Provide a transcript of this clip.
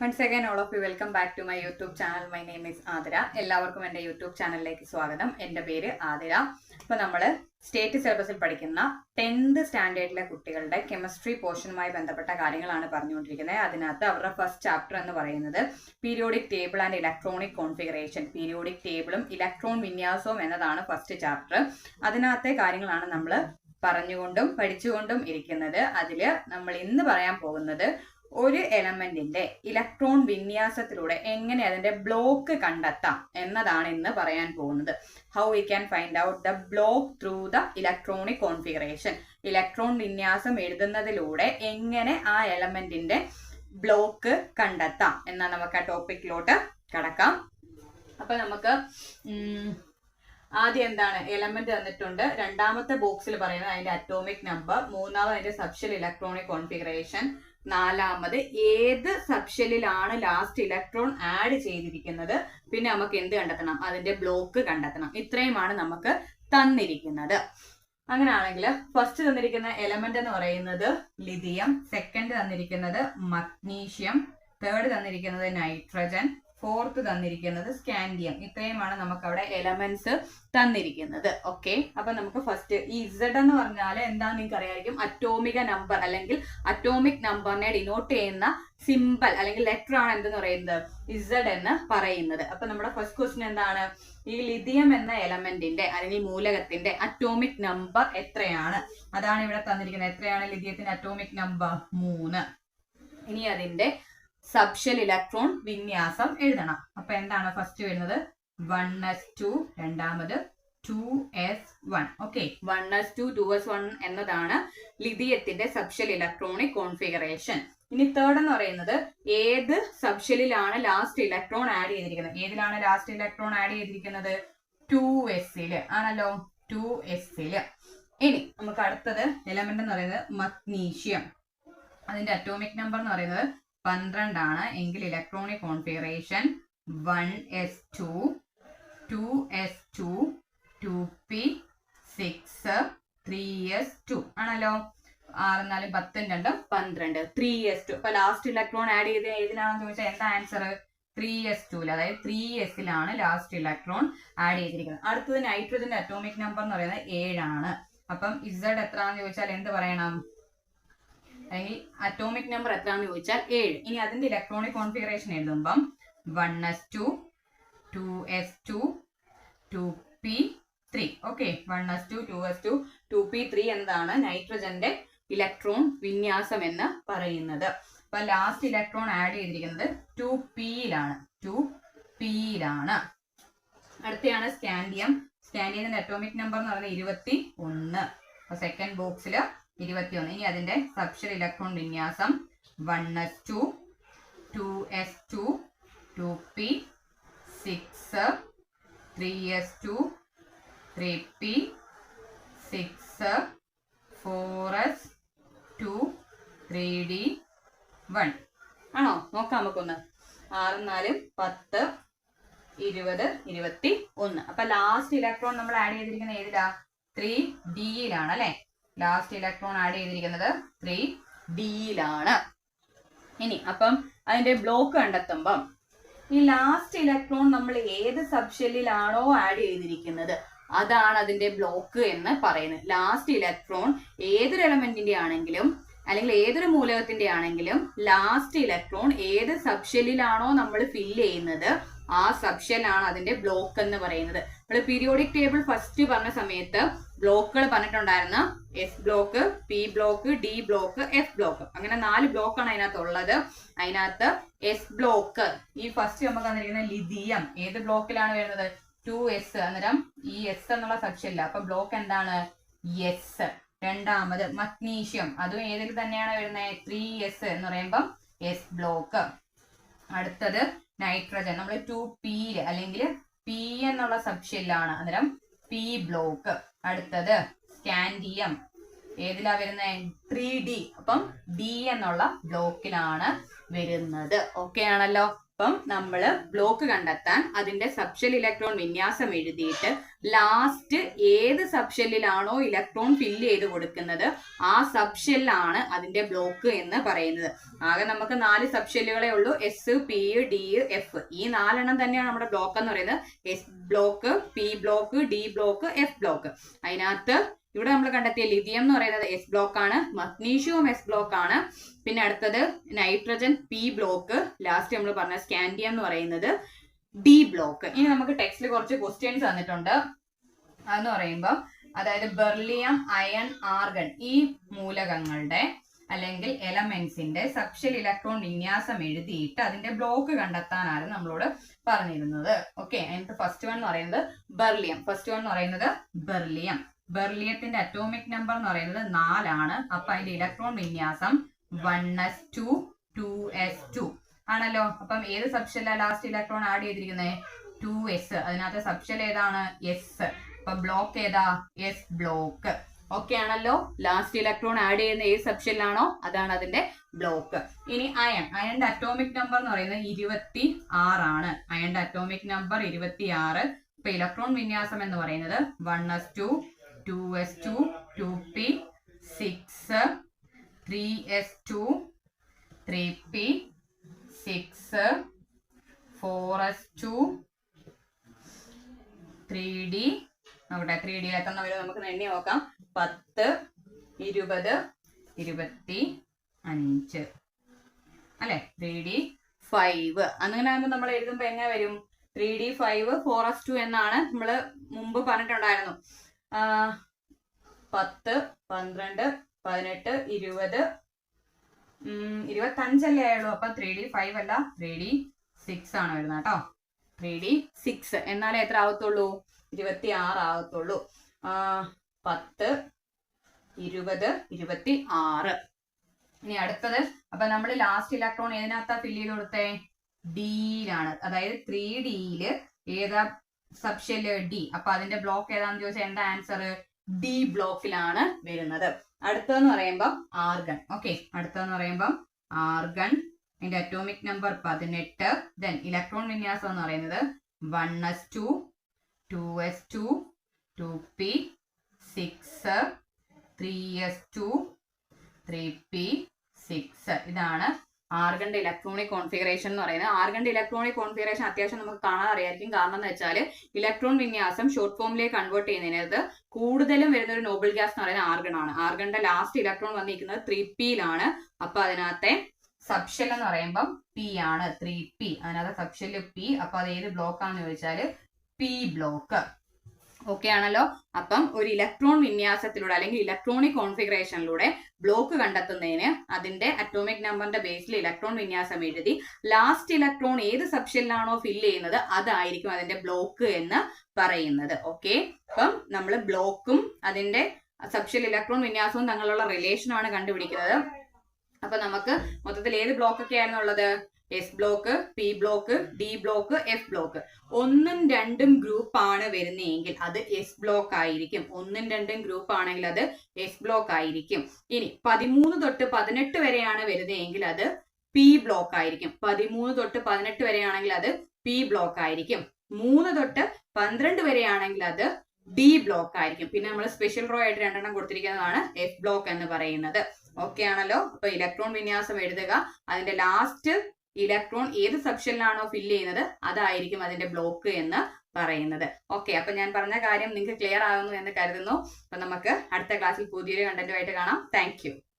Once again all of you welcome back to my YouTube channel my name is Athira എല്ലാവർക്കും എന്റെ YouTube ചാനലിലേക്ക് സ്വാഗതം. എന്റെ പേര് ആതിര. അപ്പോൾ നമ്മൾ സ്റ്റേറ്റ് സിലബസിൽ പഠിക്കുന്ന ടെൻത്ത് സ്റ്റാൻഡേർഡിലെ കുട്ടികളുടെ കെമിസ്ട്രി പോർഷനുമായി ബന്ധപ്പെട്ട കാര്യങ്ങളാണ് പറഞ്ഞുകൊണ്ടിരിക്കുന്നത്. അതിനകത്ത് അവരുടെ ഫസ്റ്റ് ചാപ്റ്റർ എന്ന് പറയുന്നത് periodic table and electronic configuration periodic ടേബിളും ഇലക്ട്രോൺ വിന്യാസവും എന്നതാണ് ഫസ്റ്റ് ചാപ്റ്റർ അതിനകത്തെ കാര്യങ്ങളാണ് നമ്മൾ പറഞ്ഞുകൊണ്ടും പഠിച്ചുകൊണ്ടും ഇരിക്കുന്നത്. അതിൽ നമ്മൾ ഇന്ന് പറയാൻ പോകുന്നത് ഒരു എലമെന്റിന്റെ ഇലക്ട്രോൺ വിന്യാസത്തിലൂടെ എങ്ങനെ അതിന്റെ ബ്ലോക്ക് കണ്ടെത്താം എന്നതാണ് ഇന്ന് പറയാൻ പോകുന്നത്. How we can find out the block through the electronic configuration electron വിന്യാസം എഴുതുന്നതിലൂടെ എങ്ങനെ ആ എലമെന്റിന്റെ ബ്ലോക്ക് കണ്ടെത്താം എന്നാ നമുക്ക് ആ ടോപ്പിക്കിലോട്ട് കടക്കാം. അപ്പൊ നമുക്ക് ആദ്യം എന്താണ്? എലമെന്റ് തന്നിട്ടുണ്ട്. രണ്ടാമത്തെ ബോക്സിൽ പറയുന്നത് അതിന്റെ അറ്റോമിക് നമ്പർ മൂന്നാമത് അതിന്റെ സബ്ഷൽ ഇലക്ട്രോണിക് കോൺഫിഗറേഷൻ നാലാമത് ഏത് സബ്ഷെല്ലിലാണ് ലാസ്റ്റ് ഇലക്ട്രോൺ ആഡ് ചെയ്തിരിക്കുന്നത്? പിന്നെ നമുക്ക് എന്ത് കണ്ടെത്തണം? അതിന്റെ ബ്ലോക്ക് കണ്ടെത്തണം. ഇത്രയുമാണ് നമുക്ക് തന്നിരിക്കുന്നത്. അങ്ങനെയാണെങ്കിൽ ഫസ്റ്റ് തന്നിരിക്കുന്ന എലമെന്റ് എന്ന് പറയുന്നത് ലിഥിയം സെക്കൻഡ് തന്നിരിക്കുന്നത് മഗ്നീഷ്യം തേർഡ് തന്നിരിക്കുന്നത് നൈട്രജൻ ഫോർത്ത് തന്നിരിക്കുന്നത് സ്കാൻഡിയം ഇത്രയുമാണ് നമുക്ക് അവിടെ എലമെന്റ്സ് തന്നിരിക്കുന്നത്. ഓക്കെ അപ്പൊ നമുക്ക് ഫസ്റ്റ് ഈ ഇസഡ് എന്ന് പറഞ്ഞാൽ എന്താന്ന് നിങ്ങൾക്ക് അറിയായിരിക്കും അറ്റോമിക നമ്പർ അല്ലെങ്കിൽ അറ്റോമിക് നമ്പറിനെ ഡിനോട്ട് ചെയ്യുന്ന സിമ്പിൾ അല്ലെങ്കിൽ ലെറ്റർ ആണ് എന്തെന്ന് പറയുന്നത്? ഇസഡ് എന്ന് പറയുന്നത്. അപ്പൊ നമ്മുടെ ഫസ്റ്റ് ക്വസ്റ്റ്യൻ എന്താണ്? ഈ ലിഥിയം എന്ന എലമെന്റിന്റെ അല്ലെങ്കിൽ മൂലകത്തിന്റെ അറ്റോമിക് നമ്പർ എത്രയാണ്? അതാണ് ഇവിടെ തന്നിരിക്കുന്നത്. എത്രയാണ് ലിഥിയത്തിന്റെ അറ്റോമിക് നമ്പർ മൂന്ന്. ഇനി അതിന്റെ സബ്ഷൽ ഇലക്ട്രോൺ വിന്യാസം എഴുതണം. അപ്പൊ എന്താണ് ഫസ്റ്റ് വരുന്നത്? വൺ എസ് ടു രണ്ടാമത് two S one okay one S two two S one എന്നതാണ് ലിഥിയത്തിന്റെ സബ്ഷൽ ഇലക്ട്രോണിക് കോൺഫിഗറേഷൻ. ഇനി തേർഡ് എന്ന് പറയുന്നത് ഏത് സബ്ഷെല്ലിലാണ് ലാസ്റ്റ് ഇലക്ട്രോൺ ആഡ് ചെയ്തിരിക്കുന്നത്? ഏതിലാണ് ലാസ്റ്റ് ഇലക്ട്രോൺ ആഡ് ചെയ്തിരിക്കുന്നത്? ടു എസിൽ ആണല്ലോ? ടു എസിൽ ഇനി നമുക്ക് അടുത്തത് എലമെന്റ് എന്ന് പറയുന്നത് മഗ്നീഷ്യം അതിന്റെ അറ്റോമിക് നമ്പർ എന്ന് പറയുന്നത് പന്ത്രണ്ടാണ്. എങ്കിൽ electronic configuration one S two two S two two P six three S two ആണല്ലോ? ആറ് നാല് പത്തും രണ്ടും പന്ത്രണ്ട്. ത്രീ എസ് ടു അപ്പൊ ലാസ്റ്റ് ഇലക്ട്രോൺ ആഡ് ചെയ്ത് ഏതിനാണെന്ന് ചോദിച്ചാൽ എന്താ ആൻസർ ത്രീ എസ് ടുവിൽ അതായത് ത്രീ എസിലാണ് ലാസ്റ്റ് ഇലക്ട്രോൺ ആഡ് ചെയ്തിരിക്കുന്നത്. അടുത്തത് നൈട്രജന്റെ അറ്റോമിക് നമ്പർ എന്ന് പറയുന്നത് ഏഴാണ്. അപ്പം ഇസഡ് എത്രയാണെന്ന് ചോദിച്ചാൽ എന്ത് പറയണം? അല്ലെങ്കിൽ അറ്റോമിക് നമ്പർ എത്രയാണെന്ന് ചോദിച്ചാൽ ഏഴ്. ഇനി അതിന്റെ electronic configuration എഴുതുമ്പം one S two two S two two P three okay one S two two S two two P three എന്താണ് നൈട്രജന്റെ ഇലക്ട്രോൺ വിന്യാസം എന്ന് പറയുന്നത്. അപ്പൊ ലാസ്റ്റ് ഇലക്ട്രോൺ ആഡ് ചെയ്തിരിക്കുന്നത് ടു പിയിലാണ് ടു പിയിലാണ് അടുത്തയാണ് സ്കാൻഡിയം സ്കാൻഡിയത്തിന്റെ അറ്റോമിക് നമ്പർ എന്ന് പറയുന്നത് ഇരുപത്തി ഒന്ന്. സെക്കൻഡ് ബോക്സിൽ ഇരുപത്തി ഒന്ന് ഇനി അതിന്റെ സബ്ഷൽ ഇലക്ട്രോൺ വിന്യാസം. One S two two S two two P six three S two three P six four S two three D one ആണോ? നോക്കാം നമുക്കൊന്ന്. ആറ് നാല് പത്ത് ഇരുപത് ഇരുപത്തി ഒന്ന് അപ്പൊ ലാസ്റ്റ് ഇലക്ട്രോൺ നമ്മൾ ആഡ് ചെയ്തിരിക്കുന്നത് ഏതിലാ? ത്രീ ഡിയിലാണ് അല്ലെ? ലാസ്റ്റ് ഇലക്ട്രോൺ ആഡ് ചെയ്തിരിക്കുന്നത് ത്രീ ഡിയിലാണ് ഇനി അപ്പം അതിന്റെ ബ്ലോക്ക് കണ്ടെത്തുമ്പം ഈ ലാസ്റ്റ് ഇലക്ട്രോൺ നമ്മൾ ഏത് സബ്ഷെല്ലിലാണോ ആഡ് ചെയ്തിരിക്കുന്നത് അതാണ് അതിന്റെ ബ്ലോക്ക് എന്ന് പറയുന്നത്. ലാസ്റ്റ് ഇലക്ട്രോൺ ഏതൊരു എലമെന്റിന്റെ ആണെങ്കിലും അല്ലെങ്കിൽ ഏതൊരു മൂലകത്തിന്റെ ആണെങ്കിലും ലാസ്റ്റ് ഇലക്ട്രോൺ ഏത് സബ്ഷെല്ലിലാണോ നമ്മൾ ഫില്ല് ചെയ്യുന്നത് ആ സബ്ഷെല്ലാണ് അതിന്റെ ബ്ലോക്ക് എന്ന് പറയുന്നത്. നമ്മൾ പീരിയോഡിക് ടേബിൾ ഫസ്റ്റ് പറഞ്ഞ സമയത്ത് ബ്ലോക്കുകൾ പറഞ്ഞിട്ടുണ്ടായിരുന്നു. S block P block D block F block അങ്ങനെ നാല് ബ്ലോക്കാണ് അതിനകത്ത് ഉള്ളത് അതിനകത്ത് എസ് ബ്ലോക്ക് ഈ ഫസ്റ്റ് നമുക്ക് തന്നിരിക്കുന്ന ലിഥിയം. ഏത് ബ്ലോക്കിലാണ് വരുന്നത്? ടു എസ് അന്നേരം ഈ എസ് എന്നുള്ള ഇല്ല അപ്പൊ ബ്ലോക്ക് എന്താണ്? എസ് രണ്ടാമത് മഗ്നീഷ്യം. അതും ഏതിൽ തന്നെയാണ് വരുന്നത് ത്രീ എസ് എന്ന് പറയുമ്പം എസ് ബ്ലോക്ക് അടുത്തത് നൈട്രജൻ നമ്മൾ ടു പി അല്ലെങ്കിൽ പി എന്നുള്ള സബ്ഷെല്ലാണ് അന്നേരം പി ബ്ലോക്ക് അടുത്തത് സ്കാൻഡിയം ഏതിലാ വരുന്നത് ത്രീ ഡി അപ്പം ഡി എന്നുള്ള ബ്ലോക്കിലാണ് വരുന്നത്. ഓക്കെ ആണല്ലോ? അപ്പം നമ്മൾ ബ്ലോക്ക് കണ്ടെത്താൻ അതിന്റെ സബ്ഷെൽ ഇലക്ട്രോൺ വിന്യാസം എഴുതിയിട്ട് ലാസ്റ്റ് ഏത് സബ്ഷെല്ലിലാണോ ഇലക്ട്രോൺ ഫില്ല് ചെയ്ത് കൊടുക്കുന്നത് ആ സബ്ഷെല്ലാണ് അതിന്റെ ബ്ലോക്ക് എന്ന് പറയുന്നത്. ആകെ നമുക്ക് നാല് സബ്ഷെല്ലുകളെ ഉള്ളൂ. എസ് പി ഡി എഫ് ഈ നാലെണ്ണം തന്നെയാണ് നമ്മുടെ ബ്ലോക്ക് എന്ന് പറയുന്നത്. S block P block D block F block അതിനകത്ത് ഇവിടെ നമ്മൾ കണ്ടെത്തിയ ലിഥിയം എന്ന് പറയുന്നത് എസ് ബ്ലോക്ക് ആണ്. മഗ്നീഷ്യവും എസ് ബ്ലോക്ക് ആണ്. പിന്നെ അടുത്തത് നൈട്രജൻ പി ബ്ലോക്ക് ലാസ്റ്റ് നമ്മൾ പറഞ്ഞ സ്കാൻഡിയം എന്ന് പറയുന്നത് ഡി ബ്ലോക്ക് ഇനി നമുക്ക് ടെക്സ്റ്റിൽ കുറച്ച് ക്വസ്റ്റ്യൻസ് തന്നിട്ടുണ്ട്. അതെന്ന് പറയുമ്പോൾ അതായത് ബെർലിയം അയൺ ആർഗൺ ഈ മൂലകങ്ങളുടെ അല്ലെങ്കിൽ എലമെന്റ്സിന്റെ സബ്ഷൽ ഇലക്ട്രോൺ വിന്യാസം എഴുതിയിട്ട് അതിന്റെ ബ്ലോക്ക് കണ്ടെത്താനാണ് നമ്മളോട് പറഞ്ഞിരുന്നത്. ഓക്കെ അതിനകത്ത് ഫസ്റ്റ് വൺ എന്ന് പറയുന്നത് ബെർലിയം ഫസ്റ്റ് വൺ എന്ന് പറയുന്നത് ബെർലിയം ബെർലിയത്തിന്റെ അറ്റോമിക് നമ്പർ എന്ന് പറയുന്നത് നാലാണ്. അപ്പൊ അതിന്റെ ഇലക്ട്രോൺ വിന്യാസം one S two two S two ആണല്ലോ? അപ്പം ഏത് സബ്ഷെല്ല ലാസ്റ്റ് ഇലക്ട്രോൺ ആഡ് ചെയ്തിരിക്കുന്നത് ടു എസ് അതിനകത്ത് സബ്ഷെൽ ഏതാണ്? എസ് അപ്പൊ ബ്ലോക്ക് ഏതാ? എസ് ബ്ലോക്ക് ഓക്കെ ആണല്ലോ? ലാസ്റ്റ് ഇലക്ട്രോൺ ആഡ് ചെയ്യുന്ന ഏത് സബ്ഷെല്ലാണോ അതാണ് അതിന്റെ ബ്ലോക്ക് ഇനി അയൺ അയണിന്റെ അറ്റോമിക് നമ്പർ എന്ന് പറയുന്നത് ഇരുപത്തി ആറാണ് അയണിന്റെ അറ്റോമിക് നമ്പർ ഇരുപത്തി ആറ് ഇപ്പൊ ഇലക്ട്രോൺ വിന്യാസം എന്ന് പറയുന്നത് one S two two S two two P six three S two three P six four S two three D. നോക്കട്ടെ ത്രീ ഡിയിൽ എത്ര നമുക്ക് എണ്ണി നോക്കാം. പത്ത് ഇരുപത് ഇരുപത്തി അഞ്ച്. അല്ലെ? Three D five. അങ്ങനെ ആകുമ്പോൾ നമ്മൾ എഴുതുമ്പോൾ എങ്ങനെ വരും? Three D five four S two എന്നാണ് നമ്മൾ മുമ്പ് പറഞ്ഞിട്ടുണ്ടായിരുന്നു. പത്ത് പന്ത്രണ്ട് പതിനെട്ട് ഇരുപത്. ഇരുപത്തഞ്ചല്ലേ ആയുള്ളൂ. അപ്പൊ ത്രീ ഡി ഫൈവ് അല്ല ത്രീ ഡി സിക്സ് ആണ് വരുന്നത് കേട്ടോ. ത്രീ ഡി സിക്സ് എന്നാലേ എത്ര ആവത്തുള്ളൂ? ഇരുപത്തി ആറ് ആവത്തുള്ളൂ പത്ത് ഇരുപത് ഇരുപത്തി ആറ് ഇനി അടുത്തത്. അപ്പൊ നമ്മൾ ലാസ്റ്റ് ഇലക്ട്രോൺ ഏതിനകത്താ ഫില്ല് ചെയ്ത് കൊടുത്തേ? ഡിയിലാണ് അതായത് ത്രീ ഡിയിൽ ഏതാ സബ്ഷെൽ ഡി അപ്പൊ അതിന്റെ ബ്ലോക്ക് ഏതാന്ന് ചോദിച്ചാൽ എന്താ ആൻസർ ഡി ബ്ലോക്കിലാണ് വരുന്നത്. അടുത്തതെന്ന് പറയുമ്പം ആർഗൺ ഓക്കെ അടുത്തതെന്ന് പറയുമ്പം ആർഗൺ അതിന്റെ അറ്റോമിക് നമ്പർ പതിനെട്ട്. ദെൻ ഇലക്ട്രോൺ വിന്യാസം എന്ന് പറയുന്നത് one S two two S two two P six three S two three P six ഇതാണ് ആർഗന്റെ ഇലക്ട്രോണിക് കോൺഫിഗറേഷൻ എന്ന് പറയുന്നത്. ആർഗണ്ട് ഇലക്ട്രോണിക് കോൺഫിഗറേഷൻ അത്യാവശ്യം നമുക്ക് കാണാൻ അറിയായിരിക്കും. കാരണം എന്ന് വെച്ചാൽ ഇലക്ട്രോൺ വിന്യാസം ഷോർട്ട് ഫോമിലേക്ക് കൺവേർട്ട് ചെയ്യുന്നതിനകത്ത് കൂടുതലും വരുന്ന ഒരു നോബിൾ ഗ്യാസ് എന്ന് പറയുന്നത് ആർഗൺ ആണ്. ആർഗണിന്റെ ലാസ്റ്റ് ഇലക്ട്രോൺ വന്നിരിക്കുന്നത് ത്രീ പിയിലാണ് അപ്പൊ അതിനകത്തെ സബ്ഷെൽ എന്ന് പറയുമ്പം പി ആണ്. ത്രീ പി അതിനകത്ത് സബ്ഷെൽ പി അപ്പൊ അത് ഏത് ബ്ലോക്ക് ആണെന്ന് ചോദിച്ചാൽ പി ബ്ലോക്ക് ഓക്കെ ആണല്ലോ? അപ്പം ഒരു ഇലക്ട്രോൺ വിന്യാസത്തിലൂടെ അല്ലെങ്കിൽ ഇലക്ട്രോണിക് കോൺഫിഗറേഷനിലൂടെ ബ്ലോക്ക് കണ്ടെത്തുന്നതിന് അതിന്റെ അറ്റോമിക് നമ്പറിന്റെ ബേസിൽ ഇലക്ട്രോൺ വിന്യാസം എഴുതി ലാസ്റ്റ് ഇലക്ട്രോൺ ഏത് സബ്ഷനിലാണോ ഫില്ല് ചെയ്യുന്നത് അതായിരിക്കും അതിന്റെ ബ്ലോക്ക് എന്ന് പറയുന്നത്. ഓക്കെ അപ്പം നമ്മൾ ബ്ലോക്കും അതിന്റെ സബ്ഷൽ ഇലക്ട്രോൺ വിന്യാസവും തമ്മിലുള്ള റിലേഷനാണ് കണ്ടുപിടിക്കുന്നത്. അപ്പൊ നമുക്ക് മൊത്തത്തിൽ ഏത് ബ്ലോക്ക് ഒക്കെ ആയിരുന്നുള്ളത് S block P block D block F block ഒന്നും രണ്ടും ഗ്രൂപ്പ് ആണ് വരുന്നതെങ്കിൽ അത് എസ് ബ്ലോക്ക് ആയിരിക്കും. ഒന്നും രണ്ടും ഗ്രൂപ്പ് ആണെങ്കിൽ അത് എസ് ബ്ലോക്ക് ആയിരിക്കും. ഇനി പതിമൂന്ന് തൊട്ട് പതിനെട്ട് വരെയാണ് വരുന്നതെങ്കിൽ അത് പി ബ്ലോക്ക് ആയിരിക്കും. പതിമൂന്ന് തൊട്ട് പതിനെട്ട് വരെയാണെങ്കിൽ അത് പി ബ്ലോക്ക് ആയിരിക്കും. മൂന്ന് തൊട്ട് പന്ത്രണ്ട് വരെയാണെങ്കിൽ അത് ഡി ബ്ലോക്ക് ആയിരിക്കും. പിന്നെ നമ്മൾ സ്പെഷ്യൽ റോ ആയിട്ട് രണ്ടെണ്ണം കൊടുത്തിരിക്കുന്നതാണ് എഫ് ബ്ലോക്ക് എന്ന് പറയുന്നത്. ഓക്കെ ആണല്ലോ? അപ്പൊ ഇലക്ട്രോൺ വിന്യാസം എഴുതുക. അതിന്റെ ലാസ്റ്റ് ഇലക്ട്രോൺ ഏത് സെക്ഷനിലാണോ ഫില്ല് ചെയ്യുന്നത് അതായിരിക്കും അതിന്റെ ബ്ലോക്ക് എന്ന് പറയുന്നത്. ഓക്കെ അപ്പൊ ഞാൻ പറഞ്ഞ കാര്യം നിങ്ങൾക്ക് ക്ലിയർ ആകുന്നു എന്ന് കരുതുന്നു. അപ്പൊ നമുക്ക് അടുത്ത ക്ലാസ്സിൽ പുതിയൊരു കണ്ടന്റുമായിട്ട് കാണാം. താങ്ക്